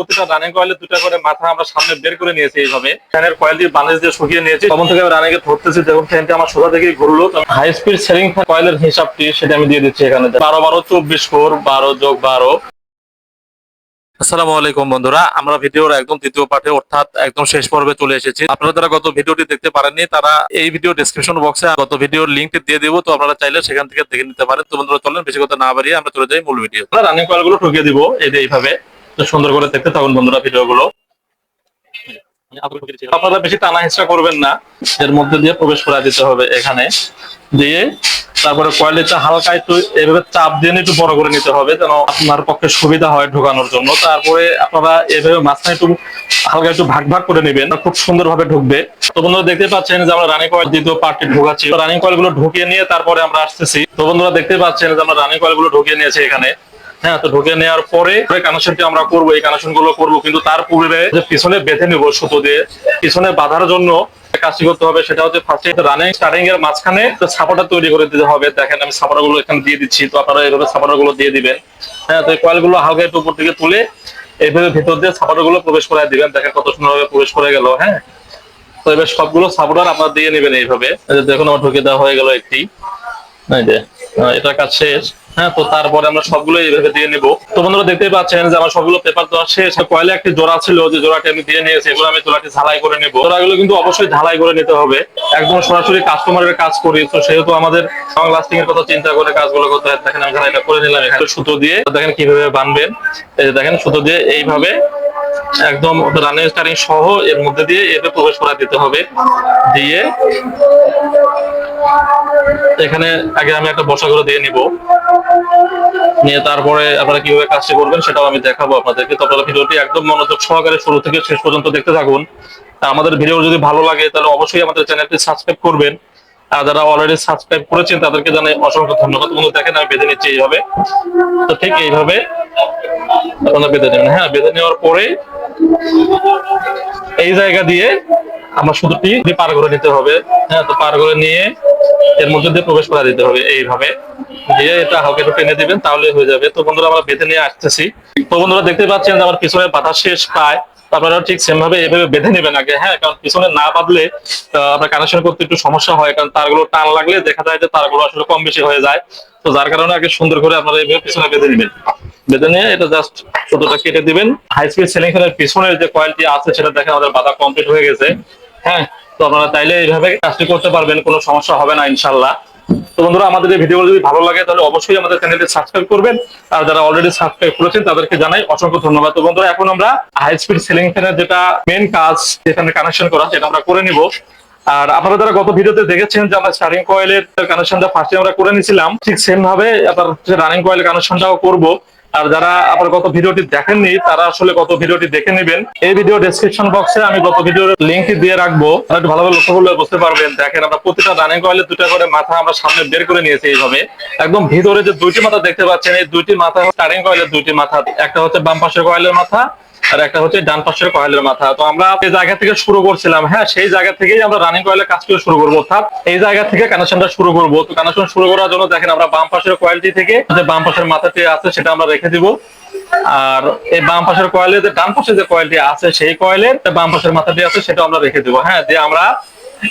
প্রতিটা রানিং কয়েলে দুটা করে মাথা আমরা সামনে বের করে নিয়েছি এইভাবে। ফ্যানের কয়েলটি বানিশ দিয়ে শুকিয়ে নিয়েছি। তখন থেকে আমি রানিং এ ধরতেছি, দেখুন ফ্যানটি আমার সোজা থেকে ঘুরলো। হাই স্পিড সেলিং কয়েলের হিসাবটি সেটা আমি দিয়ে দিচ্ছি এখানে। বারো বারো চব্বিশ কোর, বারো যোগ বারো। আসসালামু আলাইকুম বন্ধুরা, আমরা ভিডিওর একদম দ্বিতীয় পাঠে অর্থাৎ একদম শেষ পর্বে চলে এসেছি। আপনারা যারা গত ভিডিওটি দেখতে পারেননি, তারা এই ভিডিও ডেসক্রিপশন বক্সে গত ভিডিওর লিঙ্কটি দিয়ে দিব। তো আপনারা চাইলে সেখান থেকে দেখে নিতে পারেন। তো বন্ধুরা চলেন, বেশি কথা না বাড়িয়ে আমরা চলে যাই মূল ভিডিও রানিং কয়েলগুলো ঢুকিয়ে দিব, এই এইভাবে। সুন্দর করে দেখতে থাকুন বন্ধুরা ভিডিও গুলো আপনারা বেশি টানা হিসা করবেন না, এর মধ্যে দিয়ে প্রবেশ করা দিতে হবে এখানে। দিয়ে তারপরে কয়েলটা হালকা একটু এভাবে চাপ দিয়ে একটু বড় করে নিতে হবে যেন আপনার পক্ষে সুবিধা হয় ঢোকানোর জন্য। তারপরে আপনারা এভাবে মাঝখানে একটু হালকা একটু ভাগ ভাগ করে নেবেন খুব সুন্দর ভাবে ঢুকবে। তো বন্ধুরা দেখতে পাচ্ছেন যে আমরা রানিং কয়েল দ্বিতীয় পার্টি ঢোকাচ্ছি। রানিং কয়েলগুলো ঢুকিয়ে নিয়ে তারপরে আমরা আসতেছি। তো বন্ধুরা দেখতে পাচ্ছেন যে আমরা রানিং কয়েলগুলো ঢুকিয়ে নিয়েছি এখানে। হ্যাঁ তো ঢুকে নেওয়ার পরে কানেকশনটি আমরা করব, এই কানেকশনগুলো করব, কিন্তু তার পূর্বে যে পিছনে বেঁধে নিবো সুতো দিয়ে, পিছনে বাঁধার জন্য কাজটি করতে হবে, সেটা হচ্ছে ফার্স্টে রানিং স্টার্টিং এর মাঝখানে সাপোর্টার তৈরি করে দিতে হবে। দেখেন, আমি সাপোর্টারগুলো এখানে দিয়ে দিচ্ছি, তো আপনারা এইভাবে সাপোর্টারগুলো দিয়ে দিবেন। হ্যাঁ তো কয়েলগুলো হালকা একটু উপর থেকে তুলে এইভাবে ভিতর দিয়ে সাপোর্টারগুলো প্রবেশ করায় দিবেন। দেখেন কত সুন্দর ভাবে প্রবেশ করে গেল হ্যাঁ। তো এবার সবগুলো সাপোর্টার আপনারা দিয়ে নেবেন এইভাবে। দেখুন, আমার ঢুকে দেওয়া হয়ে গেল একটি। যে কাজ শেষ। হ্যাঁ তো তারপরে আমরা সবগুলো এইভাবে দিয়ে নিব। তো বন্ধুরা দেখতেই পাচ্ছেন যে আমার সবগুলো পেপার তো শেষ। কয়েলে একটি জোড়া ছিল, যে জোড়াটি আমি দিয়ে নিয়েছি, এগুলো আমি জোড়াটি ঝালাই করে নেব। জোড়াগুলো কিন্তু অবশ্যই ঝালাই করে নিতে হবে। একদম সরাসরি কাস্টমারের কাজ করি। তো সেহেতু আমাদের লং লাস্টিং এর কথা চিন্তা করে কাজগুলো করতে হয়। দেখেন আমি ঝালাইটা করে নিলাম এখানে। সুতো দিয়ে দেখেন কীভাবে বানবেন। এই যে দেখেন সুতো দিয়ে এইভাবে একদম রানিং স্টারিং সহ এর মধ্যে দিয়ে এতে প্রবেশ করা দিতে হবে। দিয়ে এখানে আগে আমি একটা বসা করে দিয়ে নিব। নিয়ে তারপরে আপনারা কীভাবে কাজটি করবেন সেটাও আমি দেখাবো আপনাদেরকে। তো আপনারা ভিডিওটি একদম মনোযোগ সহকারে শুরু থেকে শেষ পর্যন্ত দেখতে থাকুন। আমাদের ভিডিও যদি ভালো লাগে তাহলে অবশ্যই আমাদের চ্যানেলটি সাবস্ক্রাইব করবেন। আর যারা অলরেডি সাবস্ক্রাইব করেছেন, তাদেরকে জানাই অসংখ্য ধন্যবাদ। বন্ধু, দেখেন আমি বেঁধে নিচ্ছি এইভাবে। তো ঠিক এইভাবে আপনারা বেঁধে নেবেন। হ্যাঁ বেঁধে নেওয়ার পরে এই জায়গা দিয়ে আমার সুতোটি পার করে নিতে হবে। হ্যাঁ তো পার করে নিয়ে এর মধ্যে দিয়ে প্রবেশ করা দিতে হবে এইভাবে। দিয়ে এটা হালকা একটু টেনে দিবেন, তাহলে হয়ে যাবে। তো বন্ধুরা, আমরা বেঁধে নিয়ে আসতেছি। তো বন্ধুরা, দেখতে পাচ্ছেন যে আমার পিছনে বাধা শেষ প্রায়। তো আপনারা ঠিক সেম ভাবে এভাবে বেঁধে নেবেন আগে হ্যাঁ? কারণ পিছনে না বাঁধলে আপনার কানেকশন করতে একটু সমস্যা হয়, কারণ তারগুলো টান লাগলে দেখা যায় যে তারগুলো আসলে কম বেশি হয়ে যায়। তো যার কারণে আগে সুন্দর করে আপনারা এইভাবে পিছনে বেঁধে নেবেন। বেঁধে নিয়ে এটা জাস্ট সুতোটা কেটে দিবেন। হাই স্পিড সেলিং ফ্যানের পিছনের যে কয়েলটি আছে, সেটা দেখেন আমাদের বাধা কমপ্লিট হয়ে গেছে। হ্যাঁ? তো আপনারা চাইলে এইভাবে কাজটি করতে পারবেন, কোনো সমস্যা হবে না ইনশাল্লাহ তো বন্ধুরা, আমাদের এই ভিডিও যদি ভালো লাগে, তাহলে অবশ্যই আমাদের চ্যানেলটি সাবস্ক্রাইব করবেন। আর যারা অলরেডি সাবস্ক্রাইব করেছেন, তাদেরকে জানাই অসংখ্য ধন্যবাদ। তো বন্ধুরা, এখন আমরা হাই স্পিড সেলিং ফ্যানের যেটা মেন কাজ, যেখানে কানেকশন করা, সেটা আমরা করে নিব। আর আপনারা যারা গত ভিডিওতে দেখেছেন যে আমরা স্টারিং কয়েলের কানেকশনটা ফার্স্টে আমরা করে নিয়েছিলাম ঠিক সেম ভাবে আপনার রানিং কয়েল কানেকশনটাও করব। আর যারা আপনার গত ভিডিওটি দেখেননি, তারা আসলে গত ভিডিওটি দেখে নেবেন। এই ভিডিও ডেসক্রিপশন বক্সে আমি গত ভিডিওর লিঙ্ক দিয়ে রাখব। একটু ভালোভাবে লক্ষ্য করলে বুঝতে পারবেন। দেখেন, আমরা প্রতিটা রানিং কয়েলে দুটা করে মাথা আমরা সামনে বের করে নিয়েছি এইভাবে। একদম ভিতরে যে দুইটি মাথা দেখতে পাচ্ছেন, এই দুইটি মাথা স্টার্টিং কয়েলের দুইটি মাথা। একটা হচ্ছে বাম পাশের কয়েলের মাথা আর একটা হচ্ছে ডান পাশের কয়েলের মাথা। তো আমরা এই জায়গা থেকে শুরু করছিলাম। হ্যাঁ সেই জায়গা থেকেই আমরা রানিং কয়েলের কাজ করে শুরু করব, অর্থাৎ এই জায়গা থেকে কানেকশনটা শুরু করব। তো কানেকশন শুরু করার জন্য দেখেন আমরা বাম পাশের কয়েলটি থেকে যে বাম পাশের মাথাটি আছে সেটা আমরা রেখে দিব। আর এই বাম পাশের কয়েলে যে ডান পাশে যে কয়েলটি আছে, সেই কয়েলের বাম পাশের মাথাটি আছে সেটা আমরা রেখে দিব। হ্যাঁ যে আমরা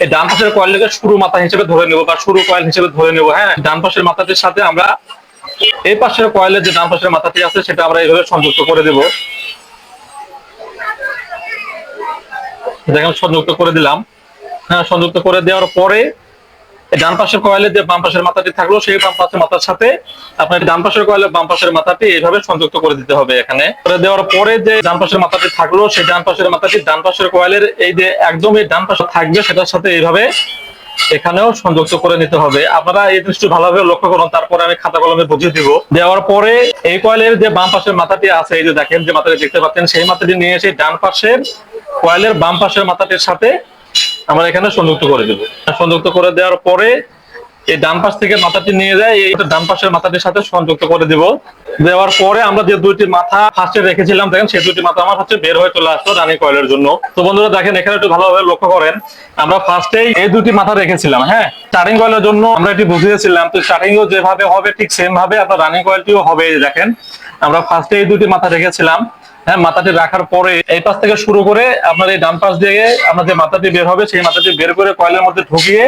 এই ডান পাশের কয়েলটাকে শুরু মাথা হিসেবে ধরে নেব বা শুরু কয়েল হিসেবে ধরে নেব। হ্যাঁ ডান পাশের মাথাটির সাথে আমরা এই পাশের কয়েলের যে ডান পাশের মাথাটি আছে সেটা আমরা এইভাবে সংযুক্ত করে দেব। দেখেন সংযুক্ত করে দিলাম। হ্যাঁ সংযুক্ত করে দেওয়ার পরে ডান পাশের কয়েলের যে বাম পাশের মাথাটি থাকল, সেই বাম পাশের মাথার সাথে আপনার ডান পাশের কয়েলের বাম পাশের মাথাটি এইভাবে সংযুক্ত করে দিতে হবে এখানে। করে দেওয়ার পরে যে ডান পাশের মাথাটি থাকল, সেই ডান পাশের মাথাটি ডান পাশের কয়েলের এই যে একদম এই ডান পাশে থাকবে, সেটার সাথে এইভাবে এখানেও সংযুক্ত করে নিতে হবে। আপনারা এই জিনিসটি ভালোভাবে লক্ষ্য করুন, তারপরে আমি খাতা কলমে বুঝিয়ে দিব। দেওয়ার পরে এই কয়েলের যে বাম পাশের মাথাটি আছে, এই যে দেখেন যে মাথাটি দেখতে পাচ্ছেন, সেই মাথাটি নিয়ে এসে ডান পাশের কয়েলের বাম পাশের মাথাটির সাথে আমরা এখানে সংযুক্ত করে দেবো। সংযুক্ত করে দেওয়ার পরে এই ডান পাশ থেকে মাথাটি নিয়ে যায়, এই ডান পাশের মাথাটির সাথে সংযুক্ত করে দিব। দেওয়ার পরে আমরা যে দুইটি মাথা ফার্স্টে রেখেছিলাম, দেখেন সেই দুটি মাথা আমার হচ্ছে বের হয়ে চলে আসলো রানী কয়েলের জন্য। তো বন্ধুরা দেখেন, এখানে একটু ভালোভাবে লক্ষ্য করেন, আমরা ফার্স্টেই এই দুটি মাথা রেখেছিলাম হ্যাঁ? স্টার্টিং কয়েলের জন্য আমরা এটি বুঝিয়েছিলাম, তো স্টার্টিং যেভাবে হবে ঠিক সেম ভাবে, আপনার রানিং কয়েলটিও হবে দেখেন। আমরা ফার্স্টে এই দুটি মাথা রেখেছিলাম। হ্যাঁ মাথাটি রাখার পরে এই পাশ থেকে শুরু করে আপনার এই ডান পাশ দিয়ে আপনার যে মাথাটি বের হবে, সেই মাথাটি বের করে কয়েলের মধ্যে ঢুকিয়ে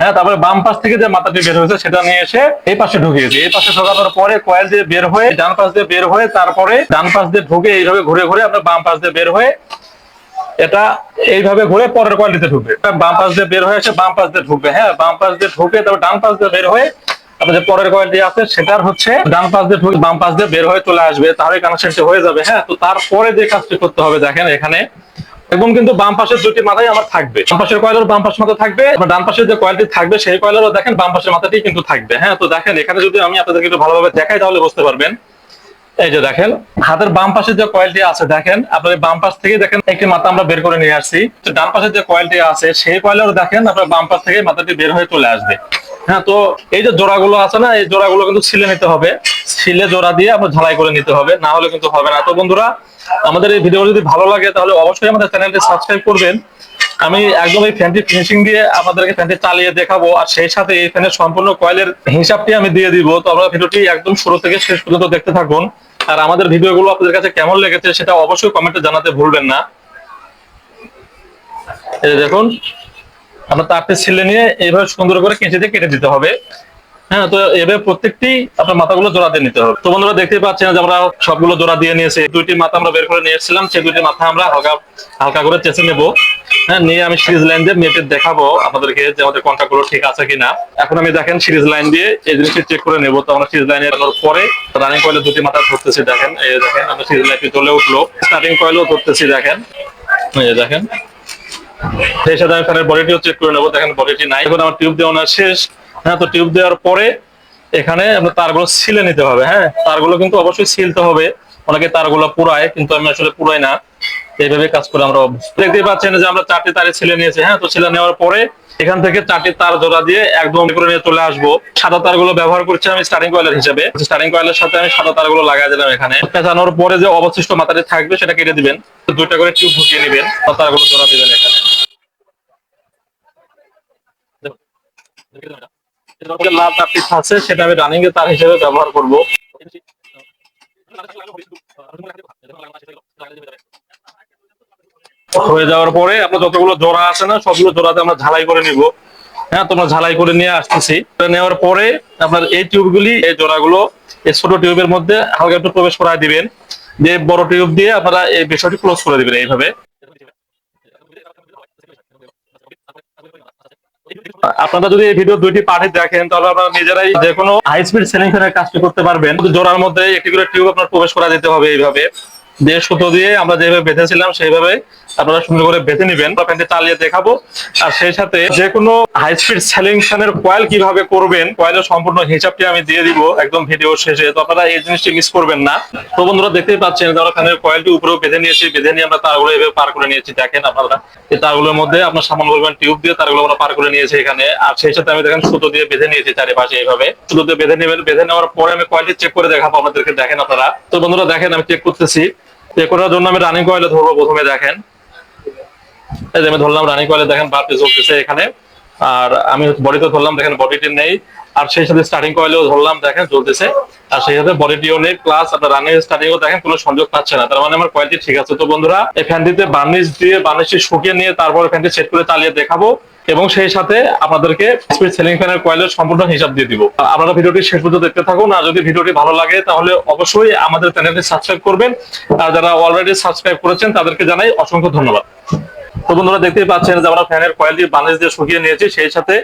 হ্যাঁ তারপরে বাম পাশ থেকে যে মাথাটি বের হয়েছে, সেটা নিয়ে এসে এই পাশে ঢুকিয়েছি এই পাশে ঢোকানোর পরে কয়েল দিয়ে বের হয়ে, ডান পাশ দিয়ে বের হয়ে, তারপরে ডান পাশ দিয়ে ঢুকে এইভাবে ঘুরে ঘুরে আপনার বাম পাশ দিয়ে বের হয়ে, এটা এইভাবে ঘুরে পরের কোয়ালিটিতে ঢুকবে। বাম পাশ দিয়ে বের হয়ে এসে বাম পাশ দিয়ে ঢুকবে হ্যাঁ বাম পাশ দিয়ে ঢুকে তারপর ডান পাশ দিয়ে বের হয়ে আপনার যে পরের কোয়ালিটি আছে, সেটার হচ্ছে ডান পাশ দিয়ে ঢুকে বাম পাশ দিয়ে বের হয়ে চলে আসবে, তাহলে কানেকশনটি হয়ে যাবে হ্যাঁ? তো তারপরে যে কাজটি করতে হবে, দেখেন এখানে। এবং কিন্তু বাম পাশের দুটি মাথাই আমার থাকবে। বাম পাশের কয়েলের বাম পাশের মাথা থাকবে ডান পাশের যে কয়েলটি থাকবে, সেই কয়েলেরও দেখেন বাম পাশের মাথাটি কিন্তু থাকবে হ্যাঁ? তো দেখেন, এখানে যদি আমি আপনাদেরকে একটু ভালোভাবে দেখাই, তাহলে বুঝতে পারবেন। এই যে দেখেন, হাতের বাম পাশে যে কয়েলটি আছে, দেখেন আপনার বাম পাশ থেকে দেখেন, একটি মাথা আমরা বের করে নিয়ে আসছি। ডান পাশে যে কয়েলটি আছে, সেই কয়েলের দেখেন, আপনার বাম পাশ থেকে মাথাটি বের হয়ে চলে আসবে। হ্যাঁ তো এই যে জোড়াগুলো আছে না, এই জোড়াগুলো কিন্তু ছিলে নিতে হবে। ছিলে জোড়া দিয়ে আপনার ঝালাই করে নিতে হবে, না হলে কিন্তু হবে না। তো বন্ধুরা, আমাদের এই ভিডিও যদি ভালো লাগে, তাহলে অবশ্যই আমাদের চ্যানেলটি সাবস্ক্রাইব করবেন। আমি একদম এই ফ্যানটি ফিনিশিং দিয়ে আপনাদেরকে ফ্যানটি চালিয়ে দেখাবো, আর সেই সাথে এই ফ্যানের সম্পূর্ণ কয়েলের হিসাবটি আমি দিয়ে দিব। তো আমরা ভিডিওটি একদম শুরু থেকে শেষ পর্যন্ত দেখতে থাকুন। আর আমাদের ভিডিওগুলো আপনাদের কাছে কেমন লেগেছে সেটা অবশ্যই কমেন্টে জানাতে ভুলবেন না। এই দেখুন আমরা তারটি ছিলে নিয়ে এইভাবে সুন্দর করে কেঁচে দিয়ে কেটে দিতে হবে। হ্যাঁ তো এভাবে প্রত্যেকটি আপনার মাথাগুলো জোড়া দিয়ে নিতে হবে। তো বন্ধুরা দেখতে পাচ্ছেন যে আমরা সবগুলো জোড়া দিয়ে নিয়েছি। দুইটি মাথা আমরা বের করে নিয়ে এসেছিলাম সেই দুইটি মাথা আমরা হালকা হালকা করে চেঁচে নেব। হ্যাঁ নিয়ে আমি সিরিজ লাইন দিয়ে মেপে দেখাবো আপনাদেরকে যে আমাদের কন্ট্যাক্টগুলো ঠিক আছে কিনা। এখন আমি দেখেন সিরিজ লাইন দিয়ে এই জিনিসটি চেক করে নেব। তো আমরা সিরিজ লাইনে এর পরে রানিং কয়েলে দুটি মাথা ধরতেছি, দেখেন। এই দেখেন, আমরা সিরিজ লাইনটি চলে উঠল। স্টার্টিং কয়েলও ধরতেছি, দেখেন। এই দেখেন। সেই সাথে আমি ফ্যানের বডিটিও চেক করে নেব। দেখেন বডিটি নাই। এখন আমার টিউব দেওয়া শেষ। হ্যাঁ তো টিউব দেওয়ার পরে এখানে তারগুলো সিলে নিতে হবে হ্যাঁ? তারগুলো কিন্তু অবশ্যই সিলতে হবে। অনেকে তারগুলো পুরায় কিন্তু আমি আসলে পুরাই না। এইভাবে কাজ করে আমরা দেখতেই পাচ্ছেন যে আমরা চারটি তারে ছিলে নিয়েছি হ্যাঁ? তো ছিলে নেওয়ার পরে এখান থেকে চারটি তার জোড়া দিয়ে একদম করে নিয়ে চলে আসব। সাদা তারগুলো ব্যবহার করছি আমি স্টার্টিং কয়েলের হিসেবে। স্টার্টিং কয়েলের সাথে আমি সাদা তারগুলো লাগাই দিলাম এখানে। পেঁচানোর পরে যে অবশিষ্ট মাথাটি থাকবে, সেটা কেটে দিবেন। দুইটা করে টিউব ঢুকিয়ে নেবেন। তারগুলো জোড়া দিবেন এখানে। সেটা আমি রানিং এর তার হিসেবে ব্যবহার করব। হয়ে যাওয়ার পরে আমরা যতগুলো জোড়া আছে না, সবগুলো জোড়াতে আমরা ঝালাই করে নিব। হ্যাঁ তোমরা ঝালাই করে নিয়ে আসতেছি। নেওয়ার পরে আপনার এই টিউবগুলি, এই জোড়াগুলো, এই ছোট টিউবের মধ্যে হালকা একটু প্রবেশ করায় দিবেন। যে বড় টিউব দিয়ে আপনারা এই বিষয়টি ক্লোজ করে দিবেন এইভাবে। আপনারা যদি এই ভিডিও দুইটি পার্টি দেখেন, তাহলে আপনারা নিজেরাই যে কোনো হাই স্পিড সেলিং ফ্যানের কাজটি করতে পারবেন। জোড়ার মধ্যে একটি করে টিউব আপনার প্রবেশ করা যেতে হবে এইভাবে। দিয়ে সুতো দিয়ে আমরা যেভাবে বেঁধেছিলাম, সেইভাবে আপনারা সুন্দর করে বেঁধে নিবেন ফ্যানটি চালিয়ে দেখাবো। আর সেই সাথে যে কোনো হাই স্পিড সেলিং ফ্যানের কয়েল কীভাবে করবেন কয়েলের সম্পূর্ণ হিসাবটি আমি দিয়ে দিব একদম ভিডিও শেষে। তো আপনারা এই জিনিসটি মিস করবেন না। তো বন্ধুরা দেখতেই পাচ্ছেন যে আমরা ফ্যানের কয়েলটি উপরেও বেঁধে নিয়েছি, বেঁধে নিয়ে আমরা তারগুলো এভাবে পার করে নিয়েছি। দেখেন আপনারা, এই তারগুলোর মধ্যে আপনার সামান্য পরিমাণ টিউব দিয়ে তারগুলো আমরা পার করে নিয়েছি এখানে। আর সেই সাথে আমি দেখেন সুতো দিয়ে বেঁধে নিয়েছি চারিপাশে এইভাবে। সুতো দিয়ে বেঁধে নেবেন, বেঁধে নেওয়ার পরে আমি কয়েলটি চেক করে দেখাবো আপনাদেরকে। দেখেন আপনারা, তো বন্ধুরা দেখেন আমি চেক করতেছি। চেক করার জন্য আমি রানিং কয়েলে ধরবো প্রথমে দেখেন। এই যে আমি ধরলাম রানিং কয়েলে দেখেন বাল্বটি জ্বলতেছে এখানে। আর আমি বডিতে ধরলাম, দেখেন বডিটি নেই। আর সেই সাথে স্টার্টিং কয়েলেও ধরলাম, দেখেন চলতেছে আর সেই সাথে বডিটিও নেই প্লাস আপনার রানিং স্টার্টিং ও দেখেন কোনো সংযোগ পাচ্ছে না। তার মানে আমার কোয়ালিটি ঠিক আছে। তো বন্ধুরা, এই ফ্যানটিতে বার্নিশ দিয়ে বার্নিশটি শুকিয়ে নিয়ে তারপর ফ্যানটি সেট করে চালিয়ে দেখাবো। এবং সেই সাথে আপনাদেরকে স্পিড সেলিং ফ্যানের কয়েলের সম্পূর্ণ হিসাব দিয়ে দিব। আপনারা ভিডিওটি শেষ পর্যন্ত দেখতে থাকুন, আর যদি ভিডিওটি ভালো লাগে তাহলে অবশ্যই আমাদের চ্যানেলটি সাবস্ক্রাইব করবেন। আর যারা অলরেডি সাবস্ক্রাইব করেছেন, তাদেরকে জানাই অসংখ্য ধন্যবাদ। তো বন্ধুরা দেখতেই পাচ্ছেন যে আমরা ফ্যানের কয়েল দিয়ে বানিশ দিয়ে শুকিয়ে নিয়েছি, সেই সাথে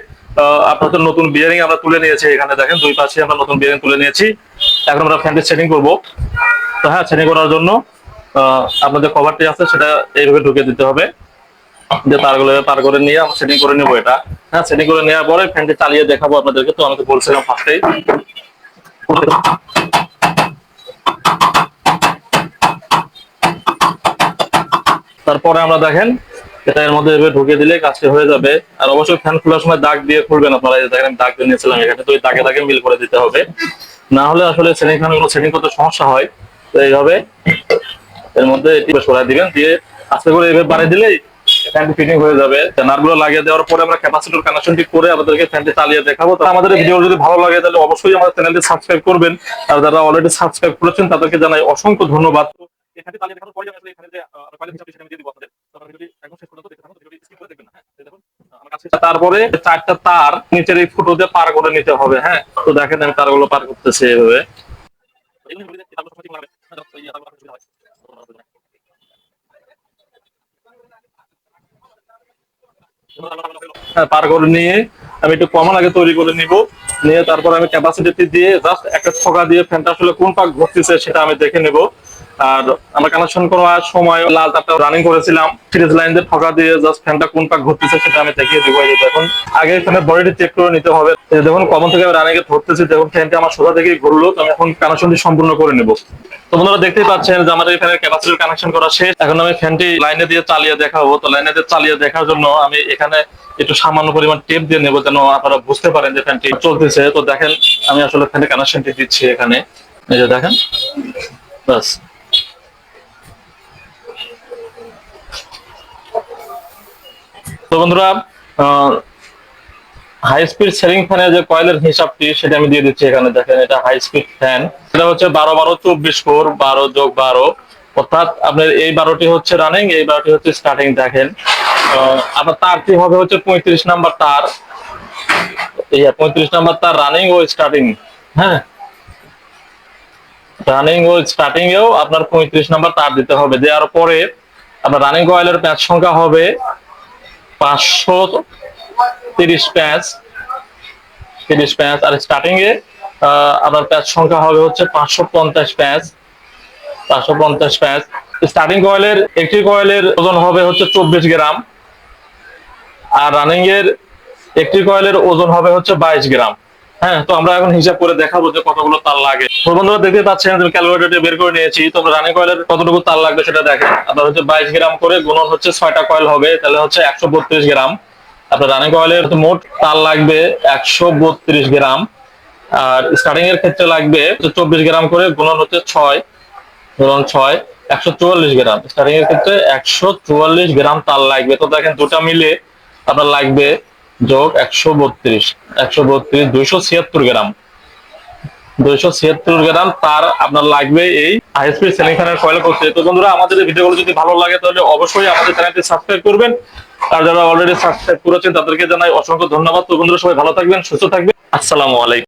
আপনাদের নতুন বিয়ারিং আমরা তুলে নিয়েছি। এখানে দেখেন, দুই পাশে আমরা নতুন বিয়ারিং তুলে নিয়েছি। এখন আমরা ফ্যানটি সেটিং করব। তো হ্যাঁ সেটিং করার জন্য আপনাদের কভারটি আছে, সেটা এইভাবে ঢুকে দিতে হবে। যে তারগুলো পার করে নিয়ে আমরা সেটিং করে নেব এটা। হ্যাঁ সেটিং করে নেওয়ার পরে ফ্যানটি চালিয়ে দেখাবো আপনাদেরকে। তো আমি তো বলছিলাম ফার্স্টেই তারপরে আমরা দেখেন, এটা এর মধ্যে এভাবে ঢুকিয়ে দিলে কাজটি হয়ে যাবে। আর অবশ্যই ফ্যান খোলার সময় দাগ দিয়ে খুলবেন আপনারা। এই দেখেন, দাগ দিয়ে নিয়েছিলাম এখানে। তো ওই দাগে দাগে মিল করে দিতে হবে। না হলে আসলে সেটিং ফ্যানগুলো সেটিং করতে সমস্যা হয়। তো এইভাবে এর মধ্যে এটি সরাই দিবেন। দিয়ে আস্তে করে এভাবে বাড়িয়ে দিলেই ফ্যানটি ফিটিং হয়ে যাবে। নাটগুলো লাগিয়ে দেওয়ার পরে আমরা ক্যাপাসিটর কানেকশনটি করে আমাদেরকে ফ্যানটি চালিয়ে দেখাবো। তো আমাদের ভিডিও যদি ভালো লাগে, তাহলে অবশ্যই আমাদের চ্যানেলটি সাবস্ক্রাইব করবেন। আর যারা অলরেডি সাবস্ক্রাইব করেছেন, তাদেরকে জানাই অসংখ্য ধন্যবাদ। হ্যাঁ? তারপরে চারটা তার নিচের এই ফুটো দিয়ে পার করে নিতে হবে হ্যাঁ? তো দেখেন আমি তারগুলো পার করতেছি এভাবে এগুলো বলি যে এই তারগুলো সবসময় ঠিক লাগাবে হ্যাঁ, যখন এই তারগুলো রাখতে সুবিধা হয়। হ্যাঁ, পার করে নিয়ে আমি একটু আগে তৈরি করে নিব। নিয়ে তারপর আমি ক্যাপাসিটি দিয়ে জাস্ট একটা দিয়ে ফ্যানটা আসলে কোন পাক ঘুরতেছে সেটা আমি দেখে নেব। আর আমরা কানেকশন করার সময় লাল তারটা রানিং করেছিলাম। সিরিজ লাইন দিয়ে ঠকা দিয়ে জাস্ট ফ্যানটা কোন পাক ঘুরতেছে সেটা আমি দেখিয়ে দেবো। এই দেখুন, আগে এখানে বডিটি চেক করে নিতে হবে। দেখুন, কমন থেকে আমি রানিং ধরতেছি। দেখুন ফ্যানটা আমার সোজা থেকেই ঘুরলো। আমি এখন কানেকশনটি সম্পূর্ণ করে নেব। তো বন্ধুরা দেখতেই পাচ্ছেন যে আমাদের এখানে ক্যাপাসিটির কানেকশন করা শেষ। এখন আমি ফ্যানটি লাইনে দিয়ে চালিয়ে দেখাবো। তো লাইনে দিয়ে চালিয়ে দেখার জন্য আমি এখানে একটু সামান্য পরিমাণ টেপ দিয়ে নেব যেন আপনারা বুঝতে পারেন যে ফ্যানটি চলতেছে। তো দেখেন, আমি আসলে ফ্যানের কানেকশনটি দিচ্ছি এখানে। এই যে দেখেন বাস তো বন্ধুরা হাই স্পিড সেলিং ফ্যানের যে কয়েলের হিসাবটি সেটা আমি দিয়ে দিচ্ছি এখানে দেখেন, এটা হাই স্পিড ফ্যান এটা হচ্ছে বারো বারো চব্বিশ কোর, বারো যোগ বারো। অর্থাৎ আপনার এই বারোটি হচ্ছে রানিং এই বারোটি হচ্ছে স্টার্টিং দেখেন। আপনার তারটি হবে হচ্ছে পঁয়ত্রিশ নাম্বার তার। এই পঁয়ত্রিশ নাম্বার তার রানিং ও স্টার্টিং হ্যাঁ? রানিং ও স্টার্টিং এও আপনার পঁয়ত্রিশ নাম্বার তার দিতে হবে। দেওয়ার পরে আপনার রানিং কয়েলের প্যাচ সংখ্যা হবে পাঁচশো তিরিশ প্যাচ তিরিশ প্যাচ। আর স্টার্টিং এ আপনার প্যাচ সংখ্যা হবে হচ্ছে পাঁচশো পঞ্চাশ প্যাচ, পাঁচশো পঞ্চাশ প্যাচ। স্টার্টিং কয়েলের একটি কয়েলের ওজন হবে হচ্ছে চব্বিশ গ্রাম। আর রানিং এর একটি কয়েলের ওজন হবে হচ্ছে বাইশ গ্রাম। হ্যাঁ তো আমরা এখন হিসাব করে দেখাবো যে কতগুলো তার লাগে। তো বন্ধুরা দেখতে পাচ্ছেন যে ক্যালকুলেটর বের করে নিয়েছি। তো রানিং কয়েলের কতটুকু তার লাগবে সেটা দেখেন। আপনার হচ্ছে বাইশ গ্রাম করে গুণন হচ্ছে ছয়টা কয়েল হবে, তাহলে হচ্ছে একশো বত্রিশ গ্রাম। আপনার রানিং কয়েলের মোট তার লাগবে একশো বত্রিশ গ্রাম। আর স্টার্টিং এর ক্ষেত্রে লাগবে চব্বিশ গ্রাম করে গুণন হচ্ছে ছয় ধরুন ছয়, একশো চুয়াল্লিশ গ্রাম। স্টার্টিং এর ক্ষেত্রে একশো চুয়াল্লিশ গ্রাম তার লাগবে। তো দেখেন দুটা মিলে আপনার লাগবে যোগ একশো বত্রিশ একশো বত্রিশ, দুইশো ছিয়াত্তর গ্রাম। দুইশো ছিয়াত্তর গ্রাম তার আপনার লাগবে এই হাই স্পিড সেলিং ফ্যানের কয়েল করতে তো বন্ধুরা, আমাদের ভিডিওগুলো যদি ভালো লাগে, তাহলে অবশ্যই আমাদের চ্যানেলটি সাবস্ক্রাইব করবেন। আর যারা অলরেডি সাবস্ক্রাইব করেছেন তাদেরকে জানাই অসংখ্য ধন্যবাদ। তো বন্ধুরা, সবাই ভালো থাকবেন, সুস্থ থাকবেন। আসসালামু আলাইকুম।